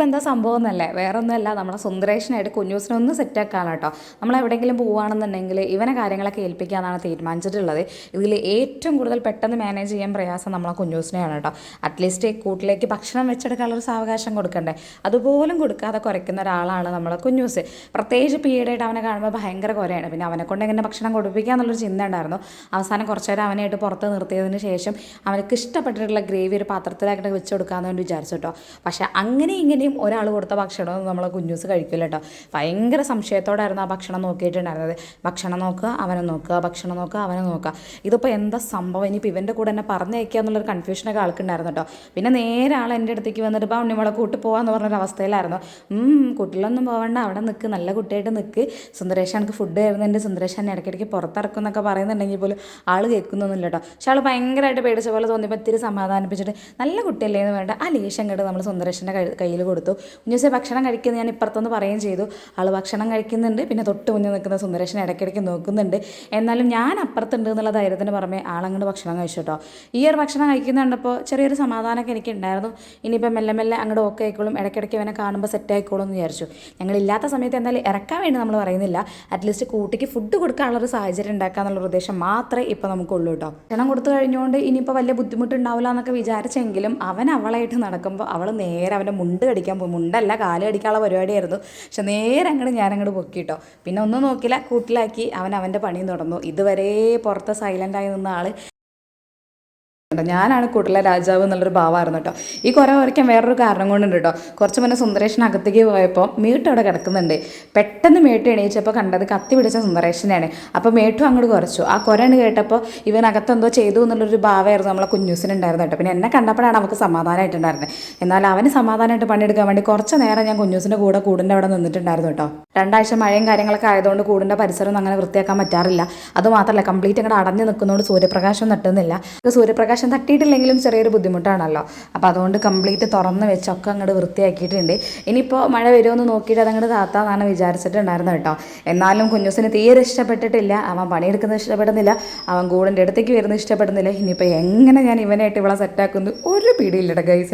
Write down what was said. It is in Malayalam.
ഇതിപ്പോൾ എന്താ സംഭവം എന്നല്ലേ? വേറൊന്നുമല്ല നമ്മളെ സുന്ദരേഷനായിട്ട് കുഞ്ഞൂസിനെ ഒന്ന് സെറ്റാക്കാണ് കേട്ടോ നമ്മൾ എവിടെയെങ്കിലും പോവുകയാണെന്നുണ്ടെങ്കിൽ ഇവനെ കാര്യങ്ങളൊക്കെ ഏൽപ്പിക്കാന്നാണ് തീരുമാനിച്ചിട്ടുള്ളത്. ഇതിൽ ഏറ്റവും കൂടുതൽ പെട്ടെന്ന് മാനേജ് ചെയ്യാൻ പ്രയാസം നമ്മളെ കുഞ്ഞൂസിനെയാണ് കേട്ടോ അറ്റ്ലീസ്റ്റ് കൂട്ടിലേക്ക് ഭക്ഷണം വെച്ചെടുക്കാനുള്ള ഒരു സാവകാശം കൊടുക്കണ്ടേ? അതുപോലും കൊടുക്കാതെ കുറയ്ക്കുന്ന ഒരാളാണ് നമ്മളെ കുഞ്ഞൂസ്. പ്രത്യേകിച്ച് ഇപ്പോൾ അവനെ കാണുമ്പോൾ ഭയങ്കര കുറയാണ് പിന്നെ അവനെ കൊണ്ട് എങ്ങനെ ഭക്ഷണം കൊടുപ്പിക്കുക എന്നുള്ളൊരു ചിന്ത ഉണ്ടായിരുന്നു. അവസാനം കുറച്ച് നേരം അവനായിട്ട് പുറത്ത് നിർത്തിയതിന് ശേഷം അവനക്ക് ഇഷ്ടപ്പെട്ടിട്ടുള്ള ഗ്രേവി ഒരു പാത്രത്തിലായിട്ട് വെച്ച് കൊടുക്കാമെന്ന് വേണ്ടി വിചാരിച്ചു കേട്ടോ പക്ഷേ അങ്ങനെ ഇങ്ങനെയും ഒരാൾ കൊടുത്ത ഭക്ഷണമൊന്നും നമ്മൾ കുഞ്ഞൂസ് കഴിക്കില്ല കേട്ടോ. ഭയങ്കര സംശയത്തോടായിരുന്നു ആ ഭക്ഷണം നോക്കിയിട്ടുണ്ടായിരുന്നത്. ഭക്ഷണം നോക്കുക അവനെ നോക്കുക ഭക്ഷണം നോക്കുക അവനെ നോക്കുക ഇതിപ്പോൾ എന്താ സംഭവം? ഇനിയിപ്പോൾ ഇവന്റെ കൂടെ എന്നെ പറഞ്ഞയക്കുക എന്നുള്ളൊരു കൺഫ്യൂഷനൊക്കെ ആൾക്കുണ്ടായിരുന്നു കേട്ടോ. പിന്നെ നേരെ ആൾ എന്റെ അടുത്തേക്ക് വന്നിട്ട് ഇപ്പോൾ ഉണ്ണിമുളെ കൂട്ടി പോകാമെന്ന് പറഞ്ഞൊരു അവസ്ഥയിലായിരുന്നു. കുട്ടികളൊന്നും പോകണ്ട അവിടെ നിൽക്ക് നല്ല കുട്ടിയായിട്ട് നിൽക്ക് സുന്ദരേഷ് എനിക്ക് ഫുഡ് തരുന്നുണ്ട്. സുന്ദരേഷ് എന്നെ ഇടയ്ക്കിടയ്ക്ക് പുറത്തിറക്കും എന്നൊക്കെ പറയുന്നുണ്ടെങ്കിൽ പോലും ആൾ കേൾക്കുന്നൊന്നുമില്ല കേട്ടോ. പക്ഷെ ആൾ ഭയങ്കരമായിട്ട് പേടിച്ച പോലെ തോന്നിയപ്പോൾ ഇത്തിരി സമാധാനിപ്പിച്ചിട്ട് നല്ല കുട്ടിയല്ലേ എന്ന് വേണ്ട ആ ലേശം കേട്ട് നമ്മൾ സുന്ദരേഷന്റെ കയ്യിൽ കൊടുത്തു. കുഞ്ഞുസെ ഭക്ഷണം കഴിക്കുന്നത് ഞാൻ ഇപ്പുറത്തൊന്ന് പറയുകയും ചെയ്തു. ആൾ ഭക്ഷണം കഴിക്കുന്നുണ്ട് പിന്നെ തൊട്ട് മുന്നിൽ നിൽക്കുന്ന സുന്ദരേഷൻ ഇടയ്ക്കിടയ്ക്ക് നോക്കുന്നുണ്ട്. എന്നാലും ഞാൻ അപ്പുറത്തുണ്ട് എന്നുള്ള ധൈര്യത്തിന് പുറമെ ആളങ്ങോട്ട് ഭക്ഷണം കഴിച്ചു കേട്ടോ. ഈ ഒരു ഭക്ഷണം കഴിക്കുന്ന കണ്ടപ്പോൾ ചെറിയൊരു സമാധാനമൊക്കെ എനിക്ക് ഉണ്ടായിരുന്നു. ഇനിയിപ്പോൾ മെല്ലെ മെല്ലെ അങ്ങോട്ട് ഓക്കെ ആയിക്കോളും. ഇടയ്ക്കിടയ്ക്ക് അവനെ കാണുമ്പോൾ സെറ്റ് ആയിക്കോളും എന്ന് വിചാരിച്ചു. ഞങ്ങളില്ലാത്ത സമയത്ത് എന്തായാലും ഇറക്കാൻ വേണ്ടി നമ്മൾ പറയുന്നില്ല. അറ്റ്ലീസ്റ്റ് കൂട്ടിക്ക് ഫുഡ് കൊടുക്കാനുള്ളൊരു സാഹചര്യം ഉണ്ടാക്കുക എന്നുള്ള ഉദ്ദേശം മാത്രമേ ഇപ്പോൾ നമുക്കുള്ളൂ കേട്ടോ. ഭക്ഷണം കൊടുത്തു കഴിഞ്ഞുകൊണ്ട് ഇനിയിപ്പോൾ വലിയ ബുദ്ധിമുട്ടുണ്ടാവില്ല എന്നൊക്കെ വിചാരിച്ചെങ്കിലും അവൻ അവളായിട്ട് നടക്കുമ്പോൾ അവൾ നേരെ അവന്റെ മുണ്ട് കടിക്കാൻ പോകും. മുണ്ടല്ല കാൽ അടിക്കാനുള്ള പരിപാടിയായിരുന്നു. പക്ഷെ നേരെ അങ്ങോട്ട് ഞാൻ അങ്ങോട്ട് പൊക്കിട്ടോ. പിന്നെ ഒന്നും നോക്കില്ല കൂട്ടിലാക്കി അവൻ അവന്റെ പണിയും തുടർന്നു. ഇതുവരെ പുറത്ത് സൈലന്റായി നിന്ന ആൾ ഞാനാണ് കൂട്ടിലെ രാജാവ് എന്നുള്ളൊരു ഭാവമായിരുന്നു കേട്ടോ. ഈ കുറെ വരയ്ക്കാൻ വേറൊരു കാരണം കൊണ്ടുണ്ട് കേട്ടോ. കുറച്ച് മുന്നേ സുന്ദരേഷൻ അകത്തേക്ക് പോയപ്പോൾ മീട്ട് അവിടെ കിടക്കുന്നുണ്ട്. പെട്ടെന്ന് മേട്ട് എണീച്ചപ്പോൾ കണ്ടത് കത്തി പിടിച്ച സുന്ദരേഷനെയാണ് അപ്പോൾ മേട്ടും അങ്ങോട്ട് കുറച്ചു. ആ കുരണ് കേട്ടപ്പോൾ ഇവൻ അകത്തെന്തോ ചെയ്തു എന്നുള്ളൊരു ഭാവമായിരുന്നു നമ്മളെ കുഞ്ഞൂസിനുണ്ടായിരുന്നു കേട്ടോ. പിന്നെ എന്നെ കണ്ടപ്പോഴാണ് അവൾക്ക് സമാധാനമായിട്ടുണ്ടായിരുന്നത് എന്നാൽ അവന് സമാധാനമായിട്ട് പണിയെടുക്കാൻ വേണ്ടി കുറച്ച് നേരം ഞാൻ കുഞ്ഞൂസിന്റെ കൂടെ കൂടിന്റെ അവിടെ നിന്നിട്ടുണ്ടായിരുന്നു കേട്ടോ. രണ്ടാഴ്ച മഴയും കാര്യങ്ങളൊക്കെ ആയതുകൊണ്ട് കൂടിന്റെ പരിസരം അങ്ങനെ വൃത്തിയാക്കാൻ പറ്റാറില്ല. അതുമാത്രമല്ല കംപ്ലീറ്റ് അങ്ങോട്ട് അടഞ്ഞു നിൽക്കുന്നതുകൊണ്ട് സൂര്യപ്രകാശം നട്ടുന്നില്ല സൂര്യപ്രകാശം തട്ടിയിട്ടില്ലെങ്കിലും ചെറിയൊരു ബുദ്ധിമുട്ടാണല്ലോ. അപ്പോൾ അതുകൊണ്ട് കംപ്ലീറ്റ് തുറന്ന് വെച്ചൊക്കെ അങ്ങോട്ട് വൃത്തിയാക്കിയിട്ടുണ്ട്. ഇനിയിപ്പോൾ മഴ വരുമെന്ന് നോക്കിയിട്ട് അതങ്ങോട്ട് താത്താന്നാണ് വിചാരിച്ചിട്ടുണ്ടായിരുന്നത് കേട്ടോ. എന്നാലും കുഞ്ഞുസിന് തീരെ ഇഷ്ടപ്പെട്ടിട്ടില്ല. അവൻ പണിയെടുക്കുന്നത് ഇഷ്ടപ്പെടുന്നില്ല. അവൻ കൂടിന്റെ അടുത്തേക്ക് വരുന്നത് ഇഷ്ടപ്പെടുന്നില്ല. ഇനിയിപ്പോൾ എങ്ങനെ ഞാൻ ഇവനായിട്ട് ഇവളെ സെറ്റാക്കുന്നു ഒരു പിടിയില്ലട ഗൈസ്